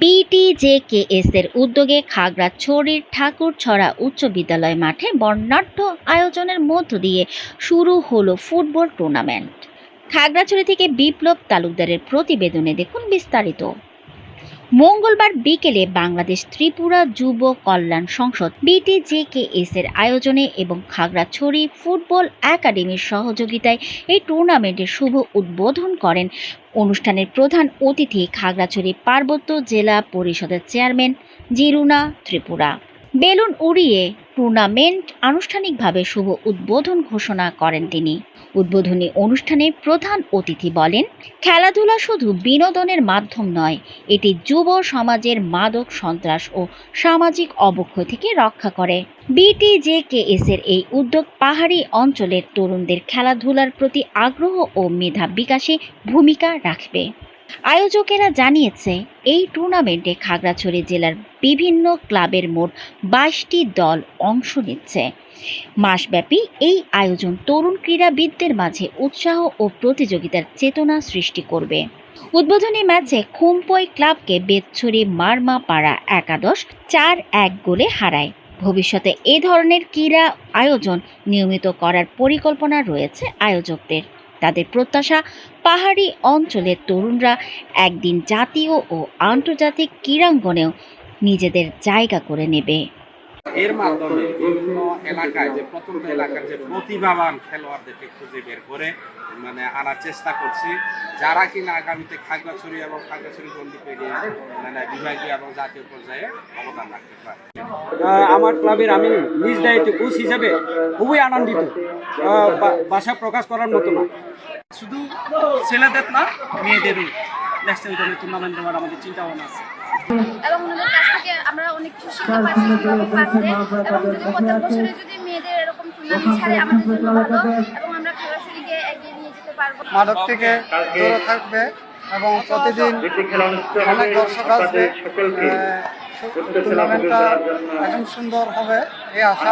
বিটিজেকেএস এর উদ্যোগে খাগড়াছড়ির ঠাকুরছড়া উচ্চ বিদ্যালয় মাঠে বর্ণাঢ্য আয়োজনের মধ্য দিয়ে শুরু হলো ফুটবল টুর্নামেন্ট। খাগড়াছড়ি থেকে বিপ্লব তালুকদারের প্রতিবেদনে দেখুন বিস্তারিত। মঙ্গলবার বিকেলে বাংলাদেশ ত্রিপুরা যুব কল্যাণ সংসদ বিটিজেকেএস এর আয়োজনে এবং খাগড়াছড়ি ফুটবল একাডেমির সহযোগিতায় এই টুর্নামেন্টের শুভ উদ্বোধন করেন অনুষ্ঠানের প্রধান অতিথি খাগড়াছড়ি পার্বত্য জেলা পরিষদের চেয়ারম্যান জিরুনা ত্রিপুরা। বেলুন উড়িয়ে টুর্নামেন্ট আনুষ্ঠানিকভাবে শুভ উদ্বোধন ঘোষণা করেন তিনি। উদ্বোধনী অনুষ্ঠানে প্রধান অতিথি বলেন, খেলাধুলা শুধু বিনোদনের মাধ্যম নয়, এটি যুব সমাজের মাদক সন্ত্রাস ও সামাজিক অবক্ষয় থেকে রক্ষা করে। বিটিজেকেএস এর এই উদ্যোগ পাহাড়ি অঞ্চলের তরুণদের খেলাধুলার প্রতি আগ্রহ ও মেধা বিকাশে ভূমিকা রাখবে। আয়োজকেরা জানিয়েছে, এই টুর্নামেন্টে খাগড়াছড়ি জেলার বিভিন্ন ক্লাবের মোট বাইশটি দল অংশ নিচ্ছে। মাসব্যাপী এই আয়োজন তরুণ ক্রীড়াবিদদের মাঝে উৎসাহ ও প্রতিযোগিতার চেতনা সৃষ্টি করবে। উদ্বোধনী ম্যাচে খুমপই ক্লাবকে বেতছড়ি মারমা পাড়া একাদশ চার এক গোলে হারায়। ভবিষ্যতে এ ধরনের ক্রীড়া আয়োজন নিয়মিত করার পরিকল্পনা রয়েছে আয়োজকদের। তাদের প্রত্যাশা পাহাড়ি অঞ্চলের তরুণরা একদিন জাতীয় ও আন্তর্জাতিক ক্রীড়াঙ্গনেও নিজেদের জায়গা করে নেবে। এর মাধ্যমে বিভিন্ন এলাকায় যে প্রত্যন্ত এলাকার যে প্রতিভাবান খেলোয়াড়দেরকে খুঁজে বের করে মানে আনার চেষ্টা করছি। যারা কিনা আগামীতে খাগড়াছড়ি এবং খাগড়াছড়ি গন্ডি পেরিয়ে মানে বিভাগীয় এবং জাতীয় পর্যায়ে অবদান রাখতে পারে। আমার ক্লাবের আমি নিজ দায়িত্বে কোচ হিসেবে খুবই আনন্দিত। আহ, বা- ভাষা প্রকাশ করার মতো না। শুধু ছেলেদের না মেয়েদেরও নেক্সট ওই টুর্নামেন্ট দেওয়ার আমাদের চিন্তা ভাবনা আছে এবং ওনাদের কাছ থেকে আমরা অনেক কিছু শিখতে পারছি কীভাবে পারছে এবং যদি প্রত্যেক বছরে যদি মেয়েদের এরকম টুর্নামেন্ট ছাড়ে আমাদের জন্য ভালো এবং আমরা খেলাশরীকে এগিয়ে নিয়ে যেতে পারব। মাদক থেকে দূরে থাকবে এবং প্রতিদিন অনেক দর্শক আসবে টুর্নামেন্টটা এখন সুন্দর হবে এই আশা।